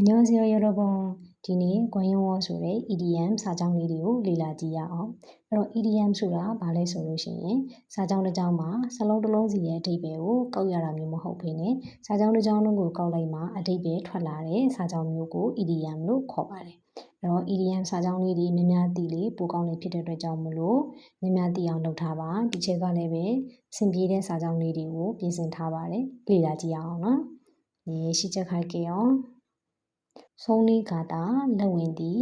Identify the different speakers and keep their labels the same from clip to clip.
Speaker 1: အညောဇီယောရောဘောဒီနေ့ကွန်ယုံဝဆိုတဲ့ EDM စာကြောင်းလေးတွေကိုလေ့လာကြည့်ရအောင်အဲ့တော့ EDM ဆိုတာဘာလဲဆိုလို့ရှိရင်စာကြောင်းတစ်ကြောင်းမှာစလုံးတစ်လုံးစီရဲ့အဓိပ္ပာယ်ကိုကောက်ရတာမျိုးမဟုတ်ဘဲနဲ့စာကြောင်းတစ်ကြောင်းလုံးကိုကောက်လိုက်မှအဓိပ္ပာယ်ထွက်လာတဲ့စာကြောင်းမျိုးကို EDM လို့ခေါ်ပါတယ်အဲ့တော့ EDM စာကြောင်းလေးတွေများများသိလေပိုကောင်းလေးဖြစ်တဲ့အတွက်ကြောင့်မလို့များများသိအောင်လုပ်ထားပါဒီချက်ကလည်းပဲအဆင်ပြေတဲ့စာကြောင်းလေးတွေကိုပြင်ဆင်ထားပါတယ်လေ့လာကြည့်ရအောင်နော်ရေရှိချက်ခိုက်ကြအောင် ဆုံးနီးကာတာလက်ဝင်သည်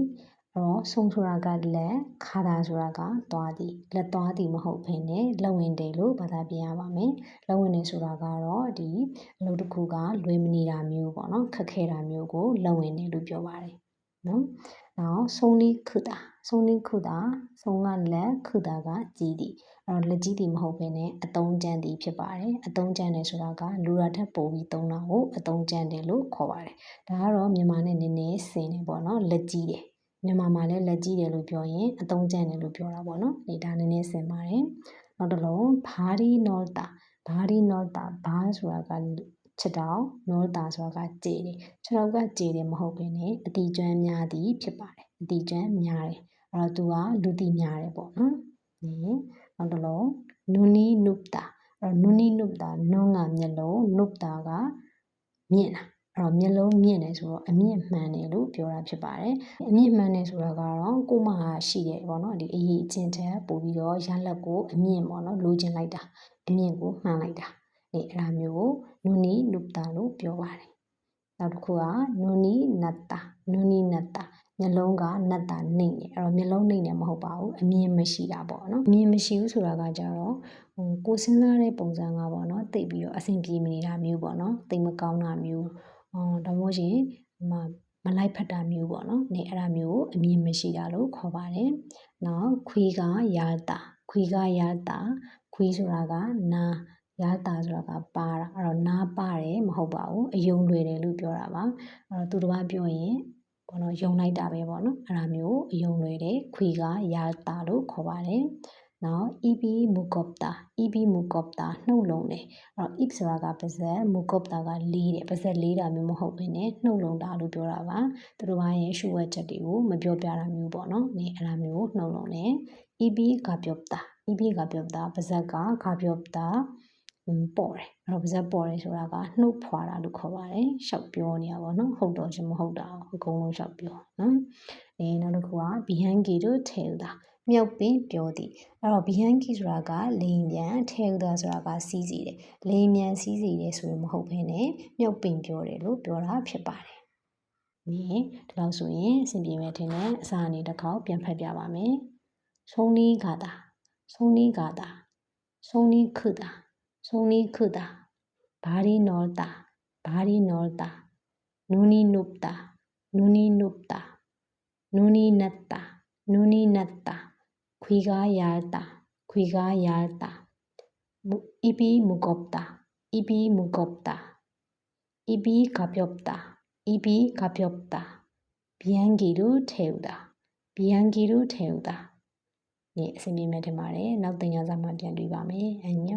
Speaker 1: အော်ဆုံးဆိုတာကလက်ခါတာဆိုတာကသွားသည်လက်သွားသည်မဟုတ်ဘဲနဲ့လက်ဝင်တယ်လို့ဘာသာပြန်ရပါမယ်လက်ဝင်တယ်ဆိုတာကတော့ဒီအလုပ်တစ်ခုကလွယ်မနေတာမျိုးပေါ့နော်ခက်ခဲတာမျိုးကိုလက်ဝင်တယ်လို့ပြောပါတယ်နော် နောက်ဆုံးလိခုတာဆုံးလိခုတာဆုံးကလက်ခုတာကကြီးသည်အဲ့တော့လက်ကြီးသည်မဟုတ်ဘဲနဲ့အတုံးကျန်းသည်ဖြစ်ပါတယ်အတုံးကျန်းတယ်ဆိုတာကလူရထက်ပိုပြီးသုံးတာကိုအတုံးကျန်းတယ်လို့ခေါ်ပါတယ်ဒါကတော့မြန်မာနဲ့နည်းနည်းဆင်နေပေါ့နော်လက်ကြီးတယ်မြန်မာမှာလည်းလက်ကြီးတယ်လို့ပြောရင်အတုံးကျန်းတယ်လို့ပြောတာပေါ့နော်ဒီဒါနည်းနည်းဆင်ပါတယ်နောက်တစ်လုံးဘာရီနောတာဘာရီနောတာဘာဆိုတာက ခြေတောင်နောတာဆိုတာကကြေတယ်ခြေတောင်ကကြေတယ်မဟုတ်ဘဲနဲ့အတီကျွမ်းများသည်ဖြစ်ပါတယ်အတီကျွမ်းများတယ်အဲ့တော့သူကလူတီများတယ်ပေါ့နော်ဒီနောက်တစ်လုံးနူနီနုပတာအဲ့တော့နူနီနုပတာနုံးကမျက်လုံးနုပတာကမြင့်တာအဲ့တော့မျက်လုံးမြင့်တယ်ဆိုတော့အမြင့်မှန်တယ်လို့ပြောတာဖြစ်ပါတယ်အမြင့်မှန်တယ်ဆိုတာကတော့ကိုမဟာရှိတယ်ပေါ့နော်ဒီအရေးအချင်းတဲ့ပို့ပြီးတော့ရလက်ကိုအမြင့်ပေါ့နော်လိုချင်လိုက်တာအမြင့်ကိုမှန်လိုက်တာ အဲအဲ့ဒါမျိုးကိုနူနီနုပတာလို့ပြောပါတယ်နောက်တစ်ခုကနူနီနတ်တာနူနီနတ်တာမျက်လုံးကနတ်တာနှိမ့်တယ်အဲ့တော့မျက်လုံးနှိမ့်တယ်မဟုတ်ပါဘူးအမြင်မရှိတာပေါ့နော်အမြင်မရှိဘူးဆိုတာကကြတော့ဟိုကိုစဉ်းစားတဲ့ပုံစံကပေါ့နော်တိတ်ပြီးတော့အဆင်ပြေမနေတာမျိုးပေါ့နော်တိတ်မကောင်းတာမျိုးအော်ဒါမှမဟုတ်ရင်မမလိုက်ဖက်တာမျိုးပေါ့နော်နေအဲ့ဒါမျိုးအမြင်မရှိတာလို့ခေါ်ပါတယ်နောက်ခွေးကရာတာခွေးကရာတာခွေးဆိုတာကနာ ရတာဆိုတာကပါတာအဲ့တော့နားပါတယ်မဟုတ်ပါဘူးအယုံလွယ်တယ်လို့ပြောတာပါအဲ့တော့သူတစ်ပါးပြောရင်ဘောနော်ယုံလိုက်တာပဲပေါ့နော်အဲ့ဒါမျိုးအယုံလွယ်တယ်ခွေကရတာလို့ခေါ်ပါတယ်နောက် eb mukopta eb mukopta နှုတ်လုံးတယ်အဲ့တော့ ib ဆိုတာကပါဇက် mukopta ကလေးတယ်ပါဇက်လေးတာမျိုးမဟုတ်ဘဲနဲ့နှုတ်လုံးတာလို့ပြောတာပါသူတို့ဘာရဲ့ရှုဝက်ချက်တွေကိုမပြောပြတာမျိုးပေါ့နော်နေအဲ့ဒါမျိုးနှုတ်လုံးတယ် eb gabyopta eb gabyopta ပါဇက်က gabyopta ပေါ့တ ယ်အဲ့တော့ပါဇက်ပေါ်တယ်ဆိုတာကနှုတ်ဖွာတာလို့ခေါ်ပါတယ်ရှောက်ပြောနေတာပေါ့နော်ဟုတ်တော့ချင်းမဟုတ်တာအကုန်လုံးရှောက်ပြောနော်အဲနောက်တစ်ခုက behind gate တို့ tail တာမြောက်ပင်ပြောသည်အဲ့တော့ behind gate ဆိုတာကလိန်ပြန် tail တာဆိုတာကစီးစီတယ်လိန်မြန်စီးစီတယ်ဆိုရင်မဟုတ်ဘဲနဲ့မြောက်ပင်ပြောတယ်လို့ပြောတာဖြစ်ပါတယ်ဒီဒီလောက်ဆိုရင်အဆင်ပြေမယ်ထင်တယ်အစာအနေတစ်ခေါက်ပြန်ဖတ်ပြပါမယ်ဆုံးနီးဂါတာဆုံးနီးဂါတာဆုံးနီးခုတာ 손이 크다. 발이 넓다. 발이 넓다. 눈이 높다. 눈이 높다. 눈이 낮다. 눈이 낮다. 귀가 얇다. 귀가 얇다. 입이 무겁다. 입이 무겁다. 입이 가볍다. 입이 가볍다. 비행기를 태우다. 비행기를 태우다. 네, အဆင်ပြေမယ်ထင်ပါတယ်။နောက်သင်ခန်းစာမှာပြန်တွေ့ပါမယ်။안녕